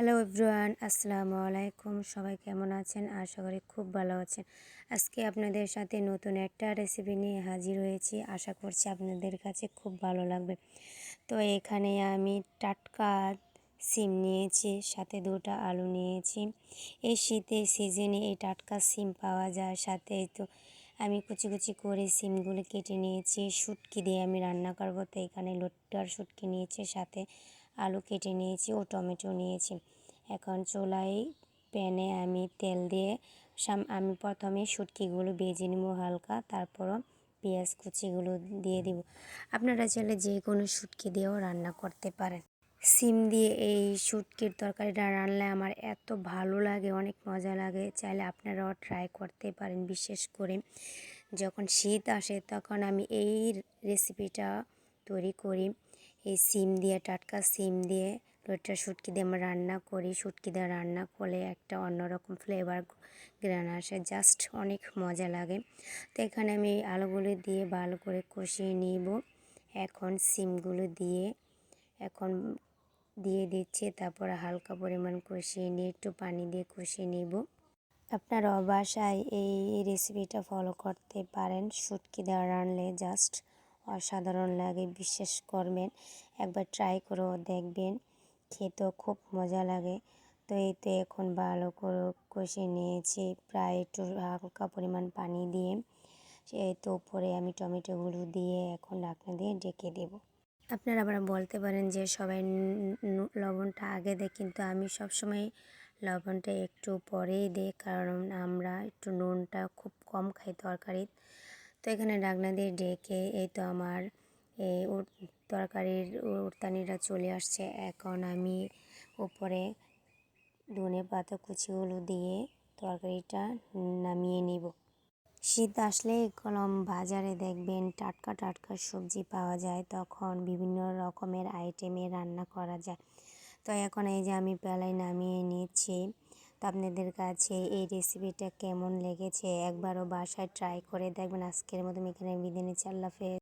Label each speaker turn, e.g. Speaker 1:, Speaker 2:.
Speaker 1: Hello everyone, আসসালামু আলাইকুম। সবাই কেমন আছেন? আশা করি খুব ভালো আছেন। আজকে আপনাদের সাথে নতুন একটা রেসিপি নিয়ে হাজির হয়েছি। আশা করছি আপনাদের কাছে খুব ভালো লাগবে। তো এখানে আমি টাটকা সিম নিয়েছি, সাথে দুটো আলু নিয়েছি। এই শীতের সিজনে এই টাটকা সিম পাওয়া যায়। সাথে তো আমি কুচি কুচি করে সিমগুলো কেটে নিয়েছি। শুটকি দিয়ে আমি রান্না করব। তো এখানে লোট্টার শুটকি নিয়েছি, সাথে আলু কেটে নিয়েছি ও টমেটো নিয়েছি। এখন চুলায় প্যানে আমি তেল দিয়ে সাম, আমি প্রথমে শুটকিগুলো বেজে নেব হালকা, তারপরও পেঁয়াজ কুচিগুলো দিয়ে দিব। আপনারা চাইলে যে কোনো শুটকি দিয়েও রান্না করতে পারেন। সিম দিয়ে এই শুটকির তরকারিটা রান্নায় আমার এত ভালো লাগে, অনেক মজা লাগে। চাইলে আপনারাও ট্রাই করতে পারেন, বিশেষ করে যখন শীত আসে তখন আমি এই রেসিপিটা তৈরি করি। এই সিম দিয়ে, টাটকা সিম দিয়ে লোটটা শুটকি দিয়ে আমরা রান্না করি। শুটকি দিয়ে রান্না করলে একটা অন্যরকম ফ্লেভার গ্রান আসে জাস্ট অনেক মজা লাগে। তো এখানে আমি আলুগুলো দিয়ে ভালো করে কষিয়ে নিব। এখন সিমগুলো দিয়ে, এখন দিয়ে দিচ্ছি, তারপর হালকা পরিমাণ কষিয়ে নিয়ে একটু পানি দিয়ে কষিয়ে নিব। আপনারা বাসায় এই রেসিপিটা ফলো করতে পারেন। শুটকি দেওয়া রানলে জাস্ট অসাধারণ লাগে, বিশ্বাস করবেন। একবার ট্রাই করেও দেখবেন, খেতেও খুব মজা লাগে। তো এই তো এখন ভালো করে কষে নিয়েছি, প্রায় একটু হালকা পরিমাণ পানি দিয়ে। এই তো উপরে আমি টমেটোগুলো দিয়ে এখন ঢাকনা দিয়ে ডেকে দেব। আপনারা আবার বলতে পারেন যে সবাই লবণটা আগে দেয়, কিন্তু আমি সবসময় লবণটা একটু পরেই দিই, কারণ আমরা একটু নুনটা খুব কম খাই তরকারি তো এখানে ডাকনা দিয়ে ডেকে এই তো আমার এই তরকারির উড়তানিটা চলে আসছে। এখন আমি উপরে ধনে পাতা কুচিগুলো দিয়ে তরকারিটা নামিয়ে নিব। শীত আসলে কলম বাজারে দেখবেন টাটকা টাটকা সবজি পাওয়া যায়, তখন বিভিন্ন রকমের আইটেমে রান্না করা যায়। তো এখন এই যে আমি পেলায় নামিয়ে নিচ্ছি। আপনাদের কাছে এই রেসিপিটা কেমন লেগেছে? একবারও বাসায় ট্রাই করে দেখবেন। আজকের মতো এখানে বিদিনে চাল্লাফে